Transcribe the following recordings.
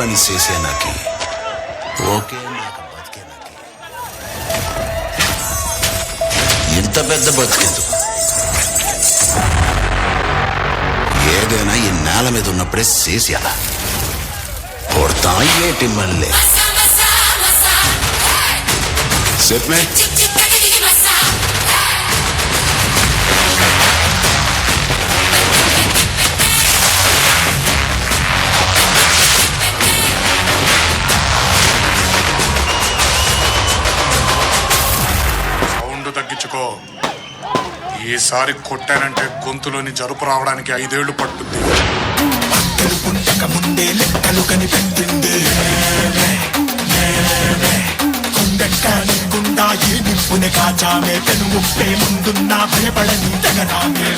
పని చేసే నాకి ఓకే నాకు బతికే నాకి ఇంత పెద్ద బతికేందుకు ఏదైనా ఈ నేల మీద ఉన్నప్పుడే చేసి అలా కొడతా ఏటి మళ్ళీ చెప్పే ఈసారి కొట్టానంటే గొంతులోని జరుపు రావడానికి ఐదేళ్ళు పట్టుద్ది పుట్టక ముందే లెక్కలు కనిపెట్టింది కొండెక్కాని గుండా ఏ నిప్పుని కాచామే పెను ముప్పే ముందున్నా భయపడని తెగరామే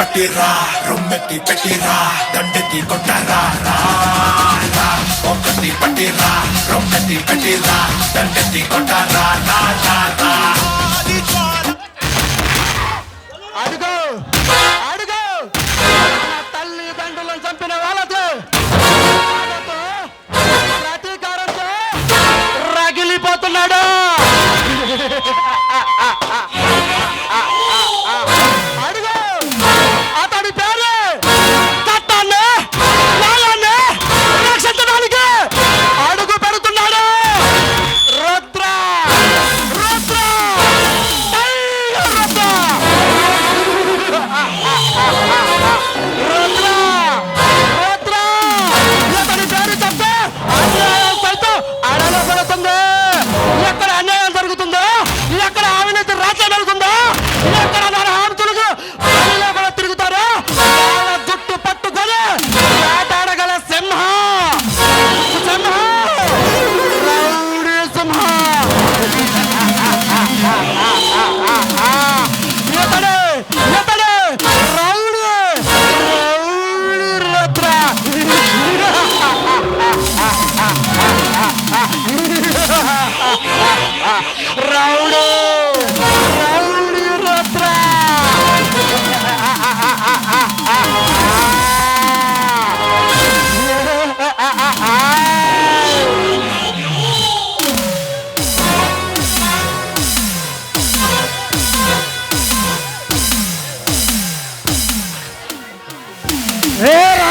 ఒకటి పట్టి రా రొమ్మెత్తి పెట్టి రా దండెత్తి కొట్టరా రా ఒకటి పట్టి రా రొమ్మెత్తి పెట్టి రా దండెత్తి కొట్టరా రా రా రా. అడుగు! అడుగు! నా తల్లి తండ్రులను చంపిన వాళ్ళతో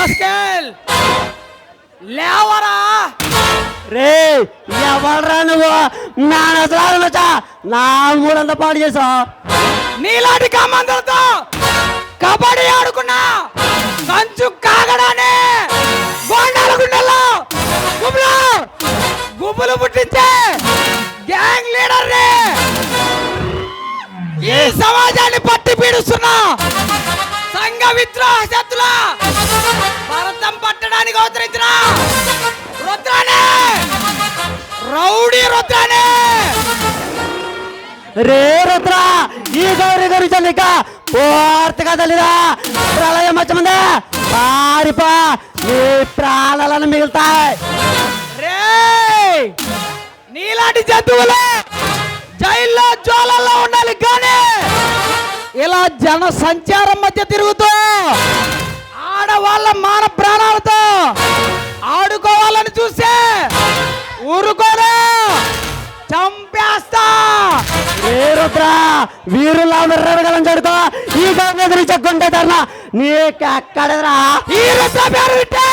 రాస్కెల్ లేవరా! రే ఎవడరా నువ్వు? నా నసరాలు మచ్చా నా మూడంతా పాడు చేసావు. నీలాంటి కమ్మందరితో కబడ్డీ ఆడుకున్నా కంచు కాగడానే గోండాల గుండెల్లో గుబులు గుబులు పుట్టించే రే రుద్ర ఈ గౌరీ గురి చల్లిక పూర్తిగా తల్లిదా ప్రళయం వచ్చముందే పారిపా నీ ప్రాణాలను మిగులుతాయి. రే నీలాంటి జంతువులే జైల్లో జోలల్లో ఉండాలి కానీ ఇలా జన సంచారం మధ్య తిరుగుతూ ఆడవాళ్ళ మాన ప్రాణాలతో ఆడుకోవాలని చూసే ఊరుకోరా. చంపేస్తా! ఏ రుద్ర వీరులా మెర్రగలం జడుకో ఈ గంగ చెక్కుంటే ధర్మ. నీకెక్కడరా ఈ రుద్ర పేరు వింటే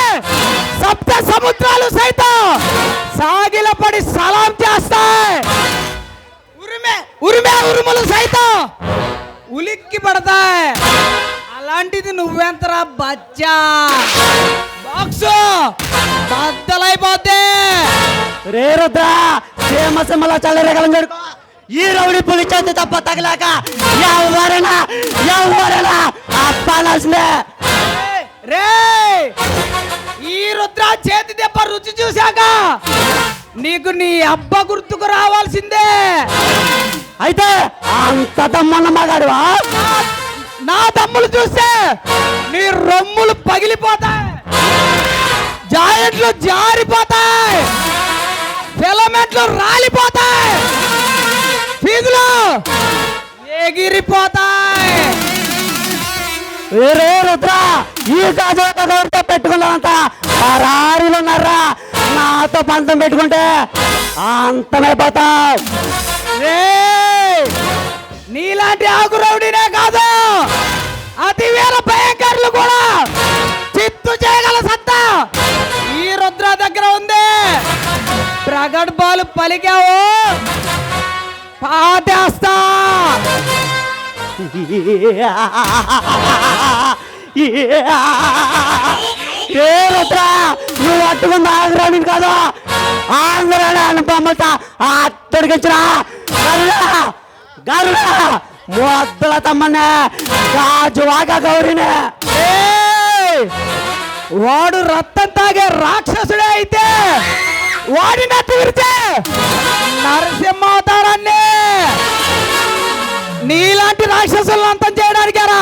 సప్త సముద్రాలు సైతం సాగిలపడి సలాం చేస్తాయి ఉరిమే. ఉరిమే ఉరుములు సైతం ఉలిక్కి పడతాయి. అలాంటిది నువ్వెంతరా బచ్చా? బాక్సు బద్దలైపోతే రే రుద్ర సీమ సింహలో చల్లరేగలం జరుగు ఈ రౌడి పులి చేతి తప్ప తగలాక ఎవరైనా ఎవరైనా అప్పాల్సిందే రే ఈ రుద్ర చేతి దెబ్బ రుచి చూశాక నీకు నీ అబ్బ గుర్తుకు రావాల్సిందే. అయితే అంత దమ్మన్న మగాడువా నా తమ్ములు చూస్తే నీ రొమ్ములు పగిలిపోతాయి. జాయింట్లు జారిపోతాయి. ఫిలమెంట్లు రాలిపోతాయి. ఫీజులు ఎగిరిపోతాయి. వేరే రుద్ర ఈ గాజులతో పెట్టుకున్నంత పరారీలు ఉన్నారా నాతో పంతం పెట్టుకుంటే అంతమైపోతావు. రేయ్! నీలాంటి ఆకు రౌడీనే కాదు. అతి వేల భయంకరులు కూడా చిత్తు చేయగల సత్తా ఈ రుద్ర దగ్గర ఉంది. ప్రగడ్బాలు పలికావు. పాటేస్తా. ఏ నువ్వు అట్టుకుంది ఆంధ్రాని కాదు. ఆంధ్రాని అనుపమ్మత అత్తడికిచ్చిన గరుడా గరుడా. మొద్దల తమ్మనే గాజువాక గౌరినే. ఏయ్! వాడు రక్తం తాగే రాక్షసుడే అయితే వాడిన తీర్చే. నరసింహ అవతారాన్ని నీలాంటి రాక్షసులను అంతం చేయడానికేరా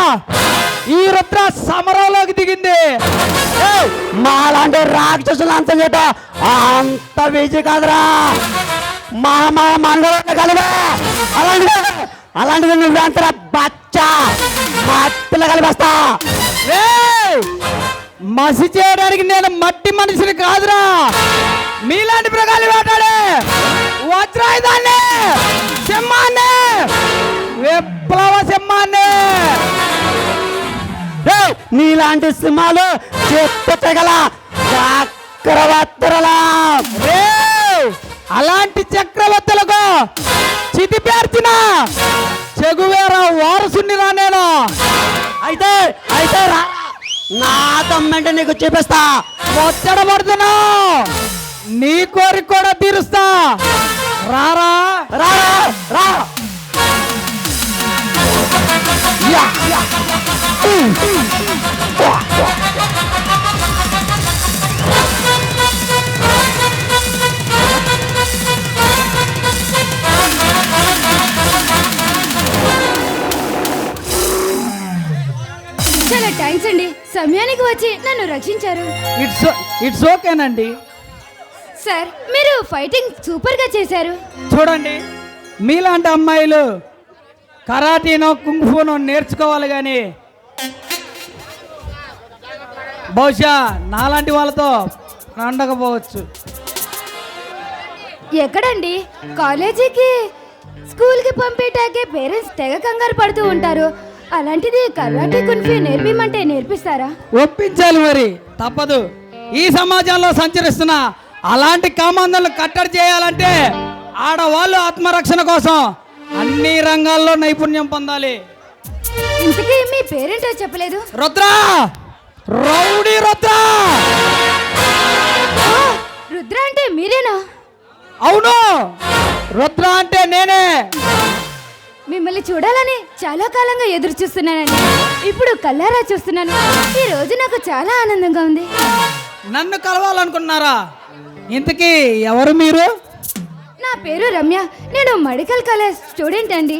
ఈ రుద్ర సమరంలోకి దిగింది. మాలాంటి రాక్షసులు అంతం చేట అంత వేచి కాదురా. మా మా మనగడ కలివే అలాంటిది అలాంటిది నువ్వు అంతరా బచ్చా. మట్టిలో కలిపేస్తా. మసి చేయడానికి నేను మట్టి మనిషిని కాదురా. మీలాంటి మృగాలు వేటాడే వజ్రాయుధాన్ని సింహాన్ని విప్లవ సింహాన్ని. నీలాంటి సింహాలు చెప్పు తెగల రేయ్! అలాంటి చక్రవర్తులకు చితి పేర్చిన చెగువేర వారసుని నేను. అయితే అయితే రా. నా తమ్మంటే నీకు చూపిస్తా. ఒత్తడ పడుతున్నా. నీ కోరిక కూడా తీరుస్తా. సమయానికి వచ్చి నన్ను రక్షించారు. ఇట్స్ ఇట్స్ ఓకేనండి సార్ మీరు ఫైటింగ్ సూపర్గా చేశారు. చూడండి మీలాంటి అమ్మాయిలు కరాటీనో కుంగ్ఫూనో నేర్చుకోవాలి కానీ బహుశా నాలాంటి వాళ్ళతో ఉండకపోవచ్చు ఎక్కడండి? కాలేజీకి స్కూల్కి పంపేటాకే పేరెంట్స్ తెగ కంగారు పడుతూ ఉంటారు. అలాంటిది కరాటే కున్ఫీ నేర్పిమంటే నేర్పిస్తారా? ఒప్పించాలి మరి. తప్పదు. ఈ సమాజంలో సంచరిస్తున్న అలాంటి కామాంధులను కట్టడి చేయాలంటే ఆడవాళ్ళు ఆత్మరక్షణ కోసం అన్ని రంగాల్లో నైపుణ్యం పొందాలి. ఇంతకీ మీ పేరెంటో చెప్పలేదు? రుద్ర! రౌడీ రుద్ర! రుద్ర అంటే మీరేనా? అవును. రుద్ర అంటే నేనే. మిమ్మల్ని చూడాలని చాలా కాలంగా ఎదురు చూస్తున్నానండి. ఇప్పుడు కల్లారా చూస్తున్నాను. ఈ రోజు నాకు చాలా ఆనందంగా ఉంది. నన్ను కలవాలనుకున్నారా? ఇంతకీ ఎవరు మీరు? నా పేరు రమ్య. నేను మెడికల్ కాలేజ్ స్టూడెంట్ అండి.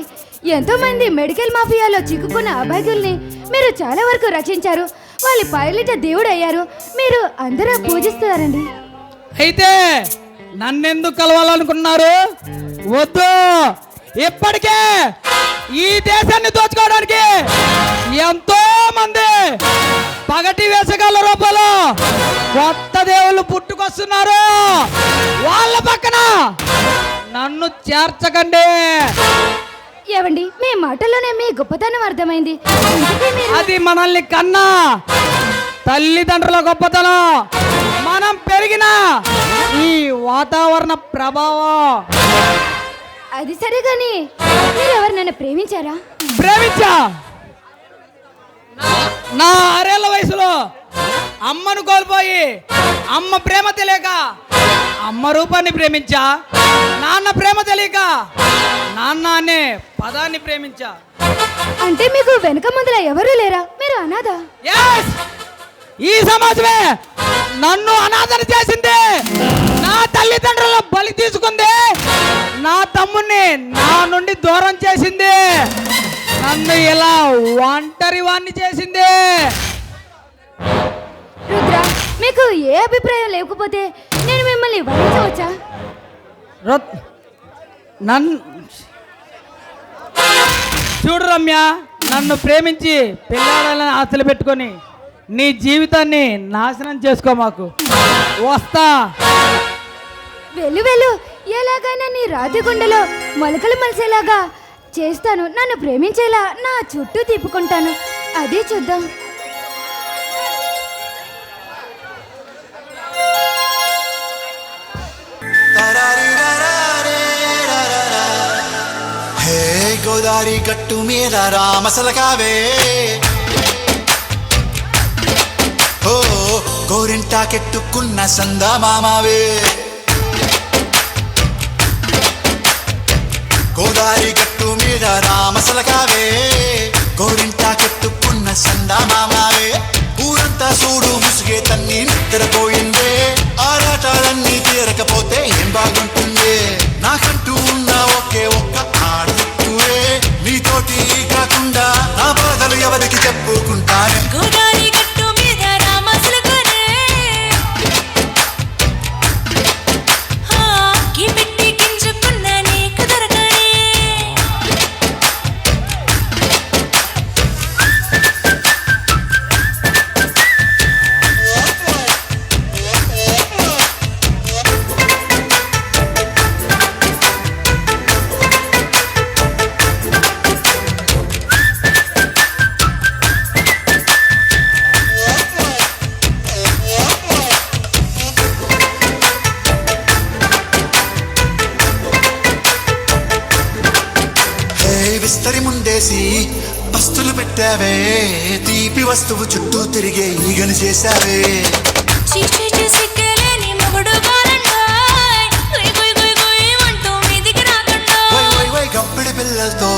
ఎంతో మంది మెడికల్ మాఫియాలో చిక్కుకున్న అభాగ్యుల్ని మీరు చాలా వరకు రక్షించారు. వాళ్ళ పైలిట దేవుడు అయ్యారు మీరు అందరూ పూజిస్తున్నారండి అయితే నన్నెందుకు కలవాలనుకున్నారు? వద్దు! ఇప్పటికే ఈ దేశాన్ని దోచుకోవడానికి ఎంతో మంది పగటి వేసగాళ్ళ రూపంలో కొత్త దేవుళ్ళు పుట్టుకొస్తున్నారు. వాళ్ళ పక్కన నన్ను చేర్చకండి. ఏవండి? మీ మాటల్లోనే మీ గొప్పతనం అర్థమైంది. అది మనల్ని కన్నా తల్లిదండ్రుల గొప్పతనం. మనం పెరిగిన ఈ వాతావరణ ప్రభావం. అది సరే కానీ ఎవరు నన్ను ప్రేమించారా? ప్రేమించా! నా- ఆరేళ్ళ వయసులో అమ్మను కోల్పోయి అమ్మ ప్రేమ తెలియక అమ్మ రూపాన్ని ప్రేమించా నాన్న ప్రేమ తెలియక నాన్న అనే పదాన్ని ప్రేమించా. అంటే మీకు వెనక ముందుల ఎవరూ లేరా? మీరు అనాథ? Yes! ఈ సమాజమే నన్ను అనాథన చేసింది. నా తల్లిదండ్రుల బలి తీసుకుంది. నా తమ్ముణ్ణి నా నుండి దూరం చేసింది. నన్ను ఇలా ఒంటరి వాణ్ణి చేసింది. రుద్ర మీకు ఏ అభిప్రాయం లేకపోతే నేను మిమ్మల్ని వరించవచ్చా రొత్- నన్ను చూడు రమ్య నన్ను ప్రేమించి పిల్లాడాలని ఆశలు పెట్టుకొని నీ జీవితాన్ని నాశనం చేసుకో మాకు. వస్తా. వెళ్ళు వెళ్ళు. ఎలాగైనా నీ రాతి గుండెలో మొలకలు మలిసేలాగా చేస్తాను. నన్ను ప్రేమించేలా నా చుట్టూ తిప్పుకుంటాను. అదే చూద్దాం. హే గోదారి గట్టు మీద రామసలకావే. ఓ గోరింటాకెట్టుకున్న సందా మామావే. అసలు కావే. ముందేసి పస్తులు పెట్టావే. తీపి వస్తువు చుట్టూ తిరిగే ఈగలు చేశావే. గప్పిడి పిల్లలతో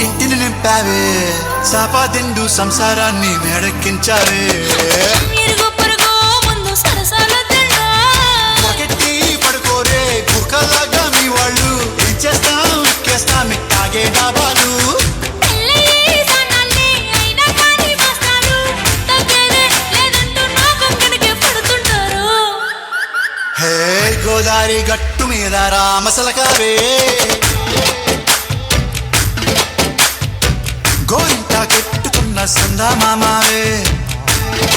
ఇంటిని నింపావే. సాపాదిండు సంసారాన్ని మేడెక్కించావే. గట్టు మీద రామసలకావే గోరింట కెట్టుకున్న సందమామావే హే